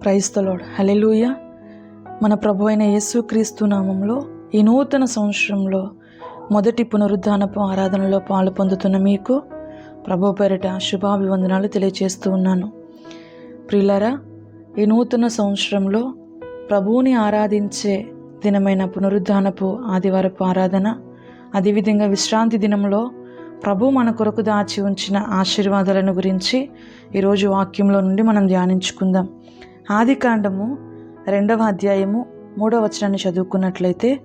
క్రైస్తలోడ్ hallelujah మన ప్రభు అయిన యేసుక్రీస్తు నామంలో ఈ నూతన సంవత్సరంలో మొదటి పునరుద్ధానపు ఆరాధనలో పాలు పొందుతున్న మీకు ప్రభు పేరిట శుభాభివందనాలు తెలియజేస్తూ ఉన్నాను. ప్రియులరా ఈ నూతన సంవత్సరంలో ప్రభువుని ఆరాధించే దినమైన పునరుద్ధానపు ఆదివారపు ఆరాధన అదేవిధంగా విశ్రాంతి దినంలో ప్రభు మన కొరకు దాచి ఉంచిన ఆశీర్వాదాలను గురించి ఈరోజు వాక్యంలో నుండి మనం ధ్యానించుకుందాం. ఆదికాండము రెండవ అధ్యాయము మూడవ వచనాన్ని చదువుకున్నట్లయితే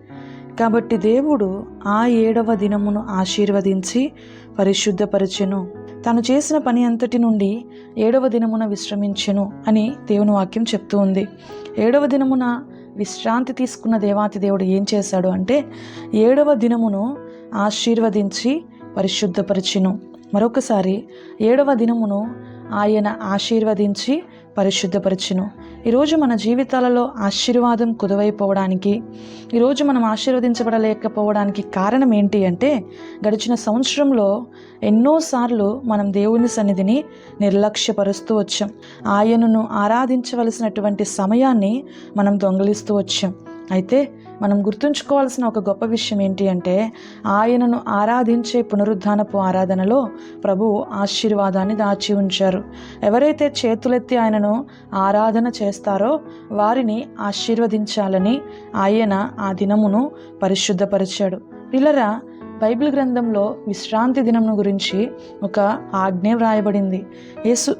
కాబట్టి దేవుడు ఆ ఏడవ దినమును ఆశీర్వదించి పరిశుద్ధపరచెను. తాను చేసిన పని అంతటి నుండి ఏడవ దినమున విశ్రమించెను అని దేవుని వాక్యం చెప్తూ ఉంది. ఏడవ దినమున విశ్రాంతి తీసుకున్న దేవాతి దేవుడు ఏం చేశాడు అంటే ఏడవ దినమును ఆశీర్వదించి పరిశుద్ధపరిచెను. మరొకసారి ఏడవ దినమును ఆయన ఆశీర్వదించి పరిశుద్ధపరచును. ఈరోజు మన జీవితాలలో ఆశీర్వాదం కుదవైపోవడానికి ఈరోజు మనం ఆశీర్వదించబడలేకపోవడానికి కారణం ఏంటి అంటే గడిచిన సంవత్సరంలో ఎన్నోసార్లు మనం దేవుని సన్నిధిని నిర్లక్ష్యపరుస్తూ వచ్చాం. ఆయనను ఆరాధించవలసినటువంటి సమయాన్ని మనం దొంగిలిస్తూ వచ్చాం. అయితే మనం గుర్తుంచుకోవాల్సిన ఒక గొప్ప విషయం ఏంటి అంటే ఆయనను ఆరాధించే పునరుద్ధానపు ఆరాధనలో ప్రభు ఆశీర్వాదాన్ని దాచి ఉంచారు. ఎవరైతే చేతులెత్తి ఆయనను ఆరాధన చేస్తారో వారిని ఆశీర్వదించాలని ఆయన ఆ దినమును పరిశుద్ధపరిచాడు. పిల్లరా బైబిల్ గ్రంథంలో విశ్రాంతి దినమును గురించి ఒక ఆజ్ఞ వ్రాయబడింది. యేసు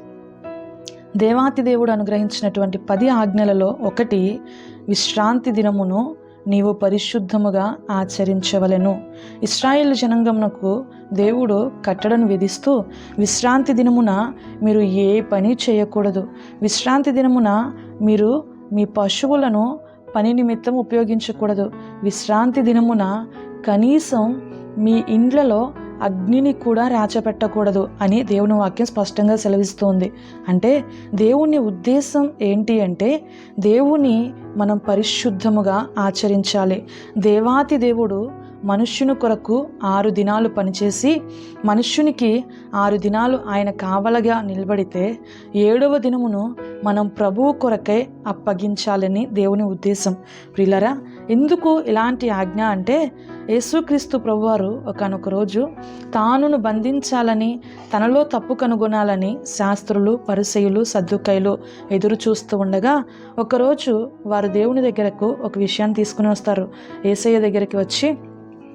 దేవాతి దేవుడు అనుగ్రహించినటువంటి పది ఆజ్ఞలలో ఒకటి విశ్రాంతి దినమును నీవు పరిశుద్ధముగా ఆచరించవలెను. ఇస్రాయేల్ జనాంగమునకు దేవుడు కట్టడను విధిస్తూ విశ్రాంతి దినమున మీరు ఏ పని చేయకూడదు. విశ్రాంతి దినమున మీరు మీ పశువులను పని నిమిత్తం ఉపయోగించకూడదు. విశ్రాంతి దినమున కనీసం మీ ఇండ్లలో అగ్నిని కూడా రాచపెట్టకూడదు అని దేవుని వాక్యం స్పష్టంగా సెలవిస్తోంది. అంటే దేవుని ఉద్దేశం ఏంటి అంటే దేవుని మనం పరిశుద్ధముగా ఆచరించాలి. దేవాతి దేవుడు మనుష్యుని కొరకు ఆరు దినాలు పనిచేసి మనుష్యునికి ఆరు దినాలు ఆయన కావలగా నిలబడితే ఏడవ దినమును మనం ప్రభువు కొరకై అప్పగించాలని దేవుని ఉద్దేశం. ప్రిలరా ఎందుకు ఇలాంటి ఆజ్ఞ అంటే యేసుక్రీస్తు ప్రభువారు ఒకనొక రోజు తానును బంధించాలని తనలో తప్పు కనుగొనాలని శాస్త్రులు పరిసయులు సర్దుకైలు ఎదురు చూస్తూ ఉండగా ఒకరోజు వారు దేవుని దగ్గరకు ఒక విషయాన్ని తీసుకుని వస్తారు. ఏసయ్య దగ్గరికి వచ్చి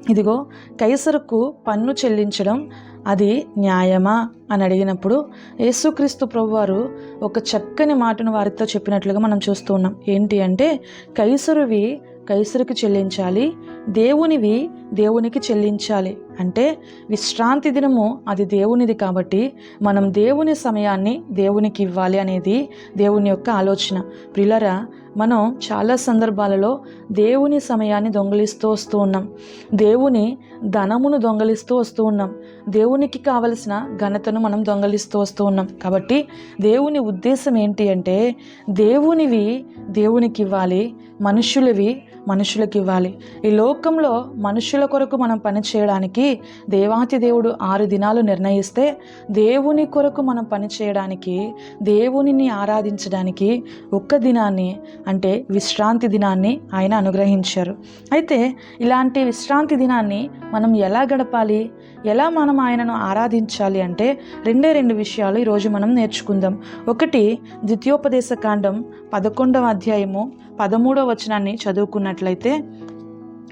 ఇదిగో కైసరుకు పన్ను చెల్లించడం అది న్యాయమా? అని అడిగినప్పుడు యేసుక్రీస్తు ప్రభువారు ఒక చక్కని మాటను వారితో చెప్పినట్లుగా మనం చూస్తూ ఉన్నాం. ఏంటి అంటే కైసరువి కైసరుకి చెల్లించాలి దేవునివి దేవునికి చెల్లించాలి. అంటే విశ్రాంతి దినము అది దేవునిది కాబట్టి మనం దేవుని సమయాన్ని దేవునికి ఇవ్వాలి అనేది దేవుని యొక్క ఆలోచన. ప్రిలరా మనం చాలా సందర్భాలలో దేవుని సమయాన్ని దొంగిలిస్తూ వస్తూ ఉన్నాం. దేవుని ధనమును దొంగలిస్తూ వస్తూ ఉన్నాం. దేవునికి కావలసిన ఘనతను మనం దొంగలిస్తూ వస్తూ ఉన్నాం. కాబట్టి దేవుని ఉద్దేశం ఏంటి అంటే దేవునివి దేవునికి ఇవ్వాలి మనుషులవి మనుషులకు ఇవ్వాలి. ఈ లోకంలో మనుషుల కొరకు మనం పని చేయడానికి దేవాతి దేవుడు ఆరు దినాలు నిర్ణయిస్తే దేవుని కొరకు మనం పని చేయడానికి దేవునిని ఆరాధించడానికి ఒక్క దినాన్ని అంటే విశ్రాంతి దినాన్ని ఆయన అనుగ్రహించారు. అయితే ఇలాంటి విశ్రాంతి దినాన్ని మనం ఎలా గడపాలి? ఎలా మనం ఆయనను ఆరాధించాలి అంటే రెండే రెండు విషయాలు ఈరోజు మనం నేర్చుకుందాం. ఒకటి ద్వితీయోపదేశ కాండం పదకొండవ అధ్యాయము పదమూడవ వచనాన్ని చదువుకున్నట్లయితే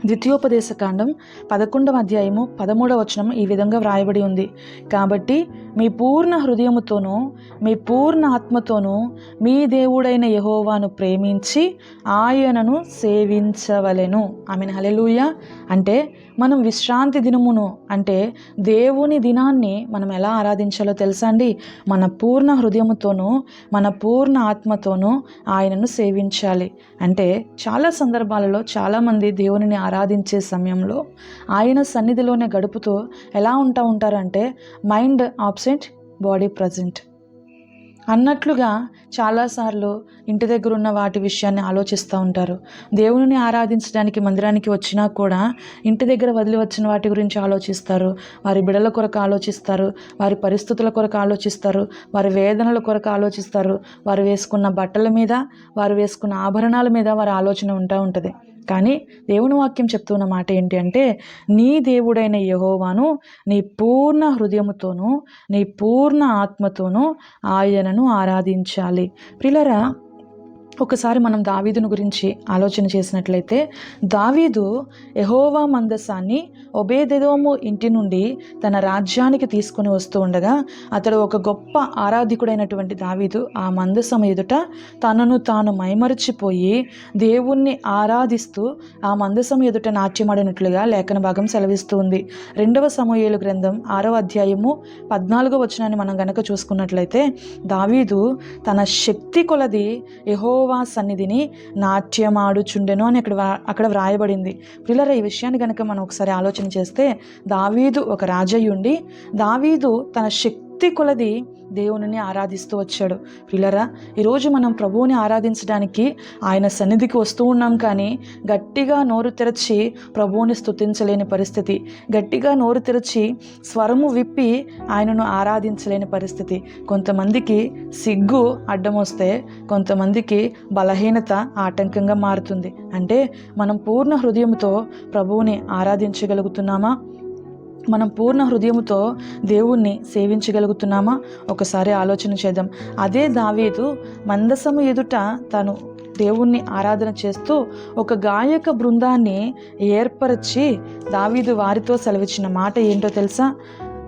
ద్వితీయోపదేశ కాండం పదకొండవ అధ్యాయము పదమూడవ వచనం ఈ విధంగా వ్రాయబడి ఉంది. కాబట్టి మీ పూర్ణ హృదయముతోనూ మీ పూర్ణ ఆత్మతోనూ మీ దేవుడైన యహోవాను ప్రేమించి ఆయనను సేవించవలెను. ఆమె హలెలుయ అంటే మనం విశ్రాంతి దినమును అంటే దేవుని దినాన్ని మనం ఎలా ఆరాధించాలో తెలుసా అండి? మన పూర్ణ హృదయముతోనూ మన పూర్ణ ఆత్మతోనూ ఆయనను సేవించాలి. అంటే చాలా సందర్భాలలో చాలామంది దేవునిని ఆరాధించే సమయంలో ఆయన సన్నిధిలోనే గడుపుతూ ఎలా ఉంటా ఉంటారంటే మైండ్ ఆబ్సెంట్ బాడీ ప్రజెంట్. అన్నట్లుగా చాలాసార్లు ఇంటి దగ్గర ఉన్న వాటి విషయాన్ని ఆలోచిస్తూ ఉంటారు. దేవుని ఆరాధించడానికి మందిరానికి వచ్చినా కూడా ఇంటి దగ్గర వదిలి వచ్చిన వాటి గురించి ఆలోచిస్తారు. వారి బిడల కొరకు ఆలోచిస్తారు. వారి పరిస్థితుల కొరకు ఆలోచిస్తారు. వారి వేదనల కొరకు ఆలోచిస్తారు. వారు వేసుకున్న బట్టల మీద వారు వేసుకున్న ఆభరణాల మీద వారి ఆలోచన ఉంటా ఉంటుంది. కానీ దేవుని వాక్యం చెప్తున్న మాట ఏంటి అంటే నీ దేవుడైన యహోవాను నీ పూర్ణ హృదయముతోనూ నీ పూర్ణ ఆత్మతోనూ ఆయనను ఆరాధించాలి. ప్రిలరా ఒకసారి మనం దావీదును గురించి ఆలోచన చేసినట్లయితే దావీదు ఎహోవా మందసాన్ని ఒబేదెదోము ఇంటి నుండి తన రాజ్యానికి తీసుకుని వస్తూ ఉండగా అతడు ఒక గొప్ప ఆరాధికుడైనటువంటి దావీదు ఆ మందసం ఎదుట తనను తాను మైమరిచిపోయి దేవుణ్ణి ఆరాధిస్తూ ఆ మందసం ఎదుట నాట్యమాడినట్లుగా లేఖన భాగం సెలవిస్తూ ఉంది. రెండవ సమూహేలు గ్రంథం ఆరవ అధ్యాయము పద్నాలుగో వచనాన్ని మనం గనక చూసుకున్నట్లయితే దావీదు తన శక్తి కొలది యహోవా సన్నిధిని నాట్యమాడుచుండెను అని అక్కడ వ్రా- అక్కడ వ్రాయబడింది. పిల్లర ఈ విషయాన్ని కనుక మనం ఒకసారి ఆలోచన చేస్తే దావీదు ఒక రాజయ్యుండి దావీదు తన శక్తి కొలది దేవునిని ఆరాధిస్తూ వచ్చాడు. పిల్లరా ఈరోజు మనం ప్రభువుని ఆరాధించడానికి ఆయన సన్నిధికి వస్తూ ఉన్నాం కానీ గట్టిగా నోరు తెరచి ప్రభువుని స్తుతించలేని పరిస్థితి. గట్టిగా నోరు తెరచి స్వరము విప్పి ఆయనను ఆరాధించలేని పరిస్థితి. కొంతమందికి సిగ్గు అడ్డం వస్తే కొంతమందికి బలహీనత ఆటంకంగా మారుతుంది. అంటే మనం పూర్ణ హృదయంతో ప్రభువుని ఆరాధించగలుగుతున్నామా? మనం పూర్ణ హృదయముతో దేవుణ్ణి సేవించగలుగుతున్నామా? ఒకసారి ఆలోచన చేద్దాం. అదే దావీదు మందసము ఎదుట తను దేవుణ్ణి ఆరాధన చేస్తూ ఒక గాయక బృందాన్ని ఏర్పరిచి దావీదు వారితో సెలవిచ్చిన మాట ఏంటో తెలుసా?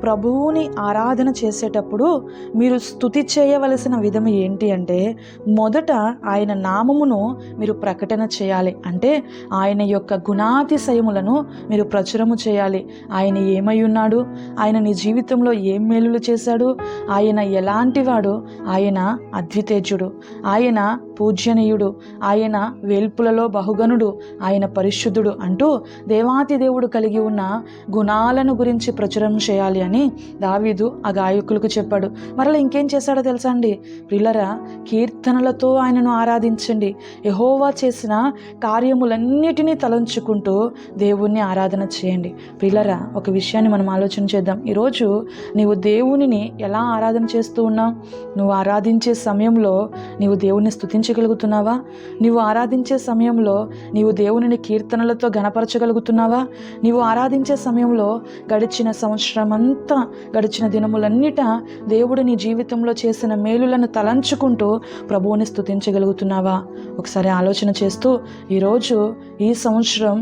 ప్రభువుని ఆరాధన చేసేటప్పుడు మీరు స్థుతి చేయవలసిన విధం ఏంటి అంటే మొదట ఆయన నామమును మీరు ప్రకటన చేయాలి. అంటే ఆయన యొక్క గుణాతిశయములను మీరు ప్రచురము చేయాలి. ఆయన ఏమై ఉన్నాడు? ఆయన నీ జీవితంలో ఏం మేలులు చేశాడు? ఆయన ఎలాంటివాడు ఆయన అద్వితేజుడు. ఆయన పూజ్యనీయుడు. ఆయన వేల్పులలో బహుగనుడు ఆయన పరిశుద్ధుడు అంటూ దేవాతి దేవుడు కలిగి ఉన్న గుణాలను గురించి ప్రచురం చేయాలి అని దావీదు ఆ గాయకులకు చెప్పాడు. మరలా ఇంకేం చేశాడో తెలుసా అండి? ప్రిల్లరా కీర్తనలతో ఆయనను ఆరాధించండి. యహోవా చేసిన కార్యములన్నిటినీ తలంచుకుంటూ దేవుణ్ణి ఆరాధన చేయండి. ప్రిల్లరా ఒక విషయాన్ని మనం ఆలోచన చేద్దాం. ఈరోజు నీవు దేవునిని ఎలా ఆరాధన చేస్తూ ఉన్నావు? నువ్వు ఆరాధించే సమయంలో నీవు దేవుణ్ణి స్తుతించగలుగుతున్నావా నీవు ఆరాధించే సమయంలో నీవు దేవునిని కీర్తనలతో గణపరచగలుగుతున్నావా నీవు ఆరాధించే సమయంలో గడిచిన సంవత్సరం అంతా గడిచిన దినములన్నిట దేవుడు నీ జీవితంలో చేసిన మేలులను తలంచుకుంటూ ప్రభువుని స్తుతించగలుగుతున్నావా? ఒకసారి ఆలోచన చేస్తూ ఈరోజు ఈ సంవత్సరం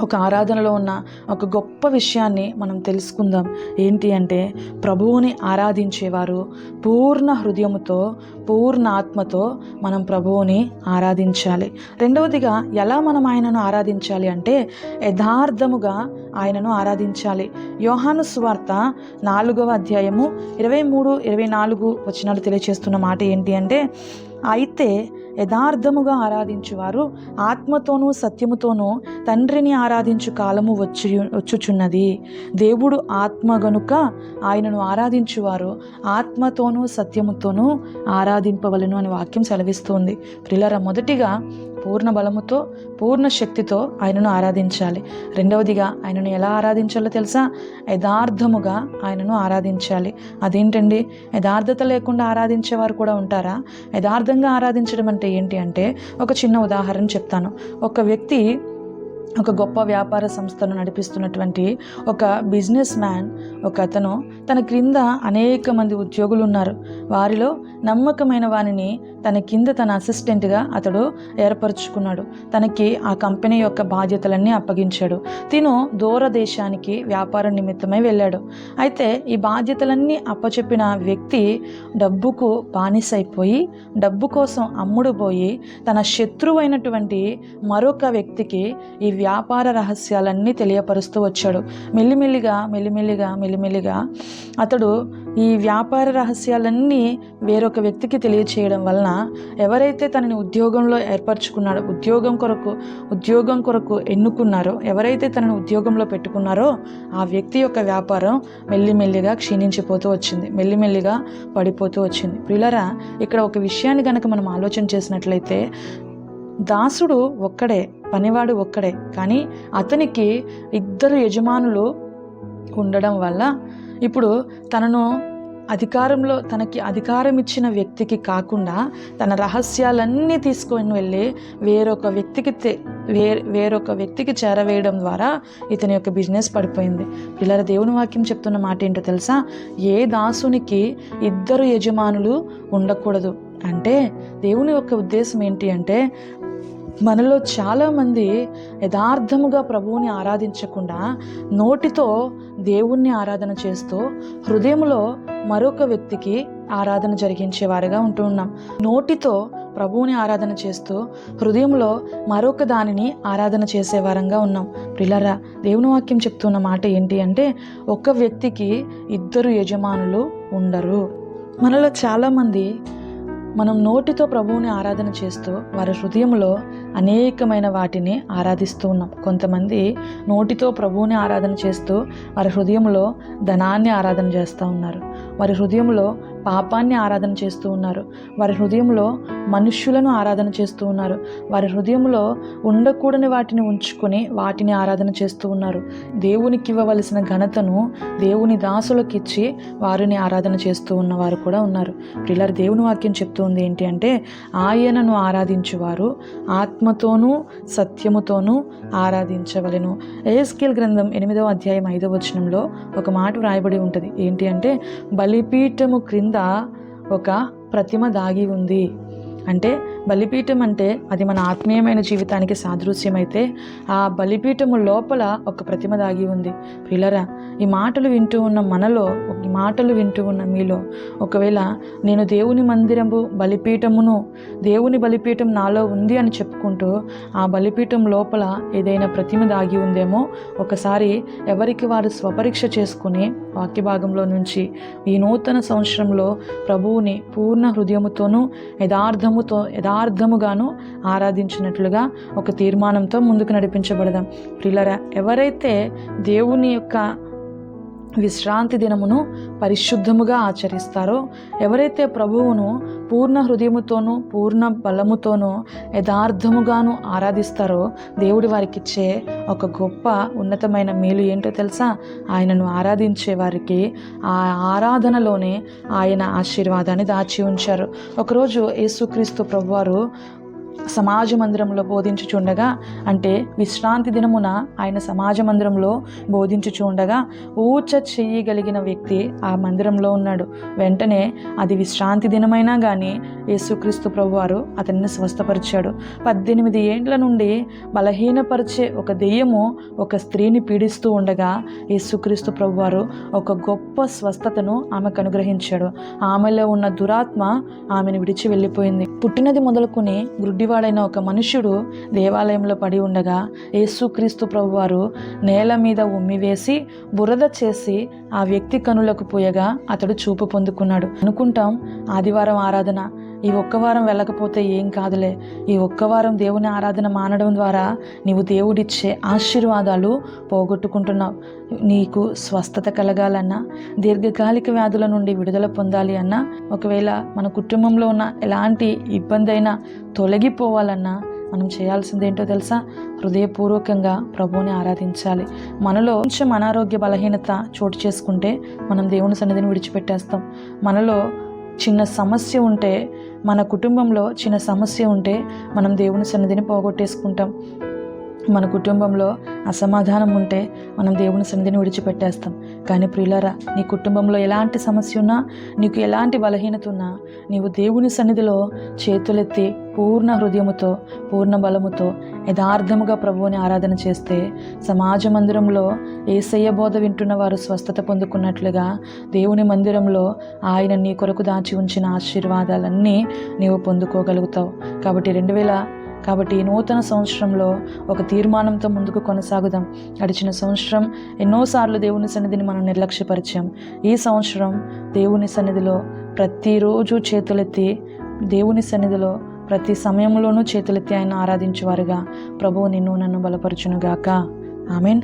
ఒక ఆరాధనలో ఉన్న ఒక గొప్ప విషయాన్ని మనం తెలుసుకుందాం. ఏంటి అంటే ప్రభువుని ఆరాధించేవారు పూర్ణ హృదయముతో పూర్ణ ఆత్మతో మనం ప్రభువుని ఆరాధించాలి. రెండవదిగా ఎలా మనం ఆయనను ఆరాధించాలి అంటే యథార్థముగా ఆయనను ఆరాధించాలి. యోహాను సువార్త నాలుగవ అధ్యాయము ఇరవై మూడు ఇరవై నాలుగు వచనాలు తెలియజేస్తున్న మాట ఏంటి అంటే అయితే యథార్థముగా ఆరాధించువారు. ఆత్మతోనూ సత్యముతోనూ తండ్రిని ఆరాధించు కాలము వచ్చి వచ్చుచున్నది. దేవుడు ఆత్మ గనుక ఆయనను ఆరాధించువారు ఆత్మతోనూ సత్యముతోనూ ఆరాధింపవలను అని వాక్యం సెలవిస్తుంది. ప్రిలర మొదటిగా పూర్ణ బలముతో పూర్ణ శక్తితో ఆయనను ఆరాధించాలి. రెండవదిగా ఆయనను ఎలా ఆరాధించాలో తెలుసా? యథార్థముగా ఆయనను ఆరాధించాలి. అదేంటండి? యథార్థత లేకుండా ఆరాధించేవారు కూడా ఉంటారా? యథార్థంగా ఆరాధించడం అంటే ఏంటి అంటే ఒక చిన్న ఉదాహరణ చెప్తాను. ఒక వ్యక్తి ఒక గొప్ప వ్యాపార సంస్థను నడిపిస్తున్నటువంటి ఒక బిజినెస్ మ్యాన్ ఒక అతను తన క్రింద అనేక మంది ఉద్యోగులు ఉన్నారు. వారిలో నమ్మకమైన వానిని తన కింద తన అసిస్టెంట్గా అతడు ఏర్పరచుకున్నాడు. తనకి ఆ కంపెనీ యొక్క బాధ్యతలన్నీ అప్పగించాడు. తిను దూరదేశానికి వ్యాపార నిమిత్తమై వెళ్ళాడు. అయితే ఈ బాధ్యతలన్నీ అప్పచెప్పిన వ్యక్తి డబ్బుకు బానిసైపోయి డబ్బు కోసం అమ్ముడుపోయి తన శత్రువైనటువంటి మరొక వ్యక్తికి ఈ వ్యాపార రహస్యాలన్నీ తెలియపరుస్తూ వచ్చాడు. మెల్లిమెల్లిగా మెల్లిమెల్లిగా మెల్లిమెల్లిగా అతడు ఈ వ్యాపార రహస్యాలన్నీ వేరొక వ్యక్తికి తెలియచేయడం వలన ఎవరైతే తనని ఉద్యోగంలో ఏర్పరచుకున్నాడో ఉద్యోగం కొరకు ఉద్యోగం కొరకు ఎన్నుకున్నారో ఎవరైతే తనని ఉద్యోగంలో పెట్టుకున్నారో ఆ వ్యక్తి యొక్క వ్యాపారం మెల్లిమెల్లిగా క్షీణించిపోతూ వచ్చింది. మెల్లిమెల్లిగా పడిపోతూ వచ్చింది. ప్రియులరా ఇక్కడ ఒక విషయాన్ని కనుక మనం ఆలోచన చేసినట్లయితే దాసుడు ఒక్కడే పనివాడు ఒక్కడే. కానీ అతనికి ఇద్దరు యజమానులు ఉండడం వల్ల ఇప్పుడు తనను అధికారంలో తనకి అధికారం ఇచ్చిన వ్యక్తికి కాకుండా తన రహస్యాలన్నీ తీసుకొని వెళ్ళి వేరొక వ్యక్తికి వే వేరొక వ్యక్తికి చేరవేయడం ద్వారా ఇతని యొక్క బిజినెస్ పడిపోయింది. పిల్లల దేవుని వాక్యం చెప్తున్న మాట ఏంటో తెలుసా? ఏ దాసునికి ఇద్దరు యజమానులు ఉండకూడదు. అంటే దేవుని యొక్క ఉద్దేశం ఏంటి అంటే మనలో చాలామంది యథార్థముగా ప్రభువుని ఆరాధించకుండా నోటితో దేవుణ్ణి ఆరాధన చేస్తూ హృదయంలో మరొక వ్యక్తికి ఆరాధన జరిగించేవారుగా ఉంటూ ఉన్నాం. నోటితో ప్రభువుని ఆరాధన చేస్తూ హృదయంలో మరొక దానిని ఆరాధన చేసేవారంగా ఉన్నాం. ప్రిలరా దేవుని వాక్యం చెప్తున్న మాట ఏంటి అంటే ఒక వ్యక్తికి ఇద్దరు యజమానులు ఉండరు. మనలో చాలామంది మనం నోటితో ప్రభువుని ఆరాధన చేస్తూ వారి హృదయంలో అనేకమైన వాటిని ఆరాధిస్తూ ఉన్నాం. కొంతమంది నోటితో ప్రభువుని ఆరాధన చేస్తూ వారి హృదయంలో ధనాన్ని ఆరాధన చేస్తూ ఉన్నారు. వారి హృదయంలో పాపాన్ని ఆరాధన చేస్తూ ఉన్నారు. వారి హృదయంలో మనుష్యులను ఆరాధన చేస్తూ ఉన్నారు. వారి హృదయంలో ఉండకూడని వాటిని ఉంచుకొని వాటిని ఆరాధన చేస్తూ ఉన్నారు. దేవునికి ఇవ్వవలసిన ఘనతను దేవుని దాసులకు ఇచ్చి వారిని ఆరాధన చేస్తూ ఉన్నవారు కూడా ఉన్నారు. పిల్లలు దేవుని వాక్యం చెప్తుంది ఏంటి అంటే ఆయనను ఆరాధించువారు ఆత్మతోనూ సత్యముతోనూ ఆరాధించవలెను. ఏస్కేల్ గ్రంథం ఎనిమిదవ అధ్యాయం ఐదవ వచనంలో ఒక మాట వ్రాయబడి ఉంటుంది. ఏంటి అంటే బలిపీఠము క్రింద ఒక ప్రతిమ దాగి ఉంది. అంటే బలిపీఠం అంటే అది మన ఆత్మీయమైన జీవితానికి సాదృశ్యమైతే ఆ బలిపీఠము లోపల ఒక ప్రతిమ దాగి ఉంది. పిల్లరా ఈ మాటలు వింటూ ఉన్న మనలో ఈ మాటలు వింటూ ఉన్న మీలో ఒకవేళ నేను దేవుని మందిరము బలిపీఠమును దేవుని బలిపీఠం నాలో ఉంది అని చెప్పుకుంటూ ఆ బలిపీఠం లోపల ఏదైనా ప్రతిమ దాగి ఉందేమో ఒకసారి ఎవరికి వారు స్వపరీక్ష చేసుకుని వాక్య భాగంలో నుంచి ఈ నూతన సంవత్సరంలో ప్రభువుని పూర్ణ హృదయముతోనూ యథార్థముతో యథార్థముగాను ఆరాధించినట్లుగా ఒక తీర్మానంతో ముందుకు నడిపించబడదాం. ప్రిలరా ఎవరైతే దేవుని యొక్క విశ్రాంతి దినమును పరిశుద్ధముగా ఆచరిస్తారో ఎవరైతే ప్రభువును పూర్ణ హృదయముతోనూ పూర్ణ బలముతోనూ యథార్థముగాను ఆరాధిస్తారో దేవుడి వారికిచ్చే ఒక గొప్ప ఉన్నతమైన మేలు ఏంటో తెలుసా? ఆయనను ఆరాధించే వారికి ఆ ఆరాధనలోనే ఆయన ఆశీర్వాదాన్ని దాచి ఉంచారు. ఒకరోజు యేసుక్రీస్తు ప్రభువారు సమాజ మందిరంలో బోధించుచుండగా అంటే విశ్రాంతి దినమున ఆయన సమాజ మందిరంలో బోధించుచుండగా ఊచ చెయ్యగలిగిన వ్యక్తి ఆ మందిరంలో ఉన్నాడు. వెంటనే అది విశ్రాంతి దినమైనా కానీ యేసుక్రీస్తు ప్రభువారు అతన్ని స్వస్థపరిచాడు. పద్దెనిమిది ఏండ్ల నుండి బలహీనపరిచే ఒక దెయ్యము ఒక స్త్రీని పీడిస్తూ ఉండగా యేసుక్రీస్తు ప్రభువారు ఒక గొప్ప స్వస్థతను ఆమెకు అనుగ్రహించాడు. ఆమెలో ఉన్న దురాత్మ ఆమెను విడిచి వెళ్ళిపోయింది. పుట్టినది మొదలుకొని గుడ్డివాడైన ఒక మనుష్యుడు దేవాలయంలో పడి ఉండగా యేసుక్రీస్తు ప్రభువారు నేల మీద ఉమ్మివేసి బురద చేసి ఆ వ్యక్తి కనులకు పోయగా అతడు చూపు పొందుకున్నాడు. అనుకుంటాం ఆదివారం ఆరాధన ఈ ఒక్క వారం వెళ్ళకపోతే ఏం కాదులే. ఈ ఒక్క వారం దేవుని ఆరాధన మానడం ద్వారా నీవు దేవుడిచ్చే ఆశీర్వాదాలు పోగొట్టుకుంటున్నావు. నీకు స్వస్థత కలగాలన్నా దీర్ఘకాలిక వ్యాధుల నుండి విడుదల పొందాలి అన్నా ఒకవేళ మన కుటుంబంలో ఉన్న ఎలాంటి ఇబ్బంది అయినా తొలగిపోవాలన్నా మనం చేయాల్సింది ఏంటో తెలుసా? హృదయపూర్వకంగా ప్రభువుని ఆరాధించాలి. మనలో కొంచెం అనారోగ్య బలహీనత చోటు చేసుకుంటే మనం దేవుని సన్నిధిని విడిచిపెట్టేస్తాం. మనలో చిన్న సమస్య ఉంటే మన కుటుంబంలో చిన్న సమస్య ఉంటే మనం దేవుని సన్నిధిని పోగొట్టేసుకుంటాం. మన కుటుంబంలో అసమాధానం ఉంటే మనం దేవుని సన్నిధిని విడిచిపెట్టేస్తాం. కానీ ప్రియులరా నీ కుటుంబంలో ఎలాంటి సమస్య ఉన్నా నీకు ఎలాంటి బలహీనత ఉన్నా నీవు దేవుని సన్నిధిలో చేతులెత్తి పూర్ణ హృదయముతో పూర్ణ బలముతో యథార్థముగా ప్రభువుని ఆరాధన చేస్తే సమాజ మందిరంలో ఏసయ్య బోధ వింటున్న వారు స్వస్థత పొందుకున్నట్లుగా దేవుని మందిరంలో ఆయన నీ కొరకు దాచి ఉంచిన ఆశీర్వాదాలన్నీ నీవు పొందుకోగలుగుతావు. కాబట్టి రెండు వేల కాబట్టి ఈ నూతన సంవత్సరంలో ఒక తీర్మానంతో ముందుకు కొనసాగుదాం. గడిచిన సంవత్సరం ఎన్నోసార్లు దేవుని సన్నిధిని మనం నిర్లక్ష్యపరిచాం. ఈ సంవత్సరం దేవుని సన్నిధిలో ప్రతిరోజు చేతులెత్తి దేవుని సన్నిధిలో ప్రతి సమయంలోనూ చేతులెత్తి ఆయన ఆరాధించేవారుగా. ప్రభువు నిన్ను నన్ను బలపరచునుగాక. ఆమెన్.